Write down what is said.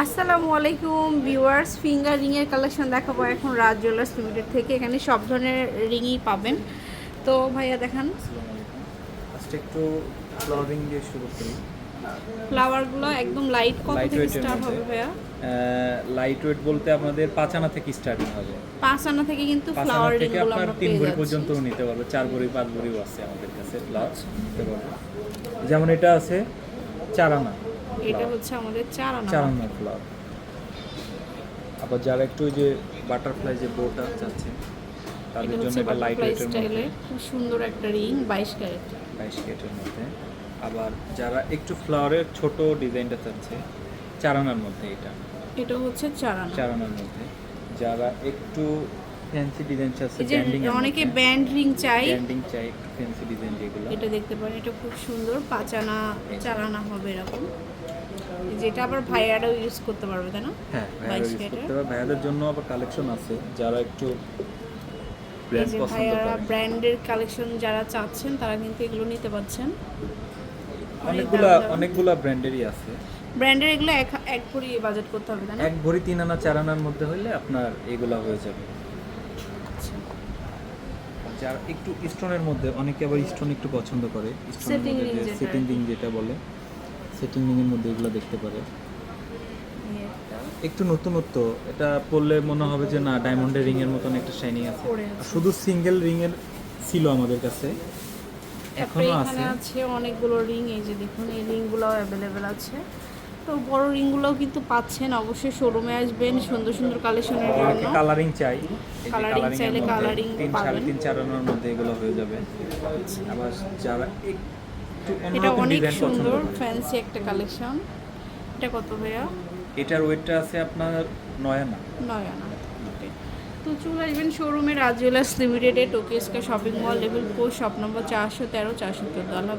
আসসালামু আলাইকুম viewers finger রিংয়ের কালেকশন দেখাবো এখন রাজ জুয়েলার্স লিমিটেড থেকে। এখানে সব ধরনের রিংই পাবেন। তো ভাইয়া দেখান। আজকে একটু ফ্লাওয়ারিং দিয়ে শুরু করি। ফ্লাওয়ারগুলো একদম লাইট কত থেকে স্টার্ট হবে ভাইয়া? লাইট ওয়েট বলতে আমাদের পাঁচ আনা থেকে স্টার্টিং হবে। পাঁচ আনা থেকে কিন্তু ফ্লাওয়ার থেকে আপনার আমরা তিন ভরি পর্যন্ত নিতে পারবে। চার ভরি পাঁচ ভরিও আছে আমাদের কাছে ফ্লাওয়ার যেমন এটা আছে চার আনা। এটা হচ্ছে আমাদের চার আনা চার আনা ফ্লাওয়ার আবার যারা একটু ওই যে বাটারফ্লাই যে বোটা চাচ্ছে তাদের জন্য এটা লাইট ওয়েটের মধ্যে। খুব সুন্দর একটা রিং বাইশ ক্যারেট। বাইশ কেটের মধ্যে। আবার যারা একটু ফ্লাওয়ারের ছোট ডিজাইনটা চাচ্ছে চার আনার মধ্যে এটা। এটা হচ্ছে চার আনা। চার আনার মধ্যে। যারা একটু ফ্যান্সি ডিজাইন চাচ্ছে ব্যান্ডিং অনেকে ব্যান্ড রিং চাই ব্যান্ডিং চাই ফ্যান্সি ডিজাইন যেগুলো এটা দেখতে পারেন এটা খুব সুন্দর। পাঁচ আনা চার আনা হবে এরকম। যেটা আবার ভাইয়ারাও ইউজ করতে পারবে তাই না? হ্যাঁ ভাইয়ারা ইউজ করতে পারে ভাইয়াদের জন্য আবার কালেকশন আছে যারা একটু ব্র্যান্ড পছন্দ করে। ব্র্যান্ডের কালেকশন যারা চাচ্ছেন তারা কিন্তু এগুলো নিতে পারছেন। অনেকগুলা অনেকগুলা ব্র্যান্ডেরই আছে। ব্র্যান্ডের এগুলো এক এক ভরি বাজেট করতে হবে না? এক ভরি তিন আনা চার আনার মধ্যে হলে আপনার এগুলা হয়ে যাবে। আচ্ছা। যারা একটু স্টোনের মধ্যে অনেকে আবার স্টোন একটু পছন্দ করে। স্টোনের মধ্যে সেটিং রিং যেটা বলে। সেটিং রিং মধ্যে এগুলো দেখতে পারে। একটা। নতুনত্ব এটা পরলে মনে হবে যে না ডায়মন্ডের রিং এর মতন একটা শাইনিং আছে। শুধু সিঙ্গেল রিং এর ছিল আমাদের কাছে। এখনও এখানে আছে। আছে অনেকগুলো রিং এই যে দেখুন এই রিংগুলোও অ্যাভেলেবেল আছে। তো বড় রিংগুলোও কিন্তু পাচ্ছেন অবশ্যই শোরুমে আসবেন সুন্দর সুন্দর কালেকশনের জন্য। কালারিং চাই। coloring চাইলে সাড়ে পাবেন। তিন চার আনার মধ্যে এগুলো হয়ে যাবে। আবার যারা এটা অনেক সুন্দর ফ্যান্সি একটা কালেকশন এটা কত ভাইয়া? এটার ওয়েটটা আছে আপনার নয় আনা নয় আনা ওকে তো চলে আসবেন শোরুমে রাজ জুয়েলার্স লিমিটেডে টোকিওস্কা shopping mall level four shop number চারশো তেরো চারশো চোদ্দ আল্লাহ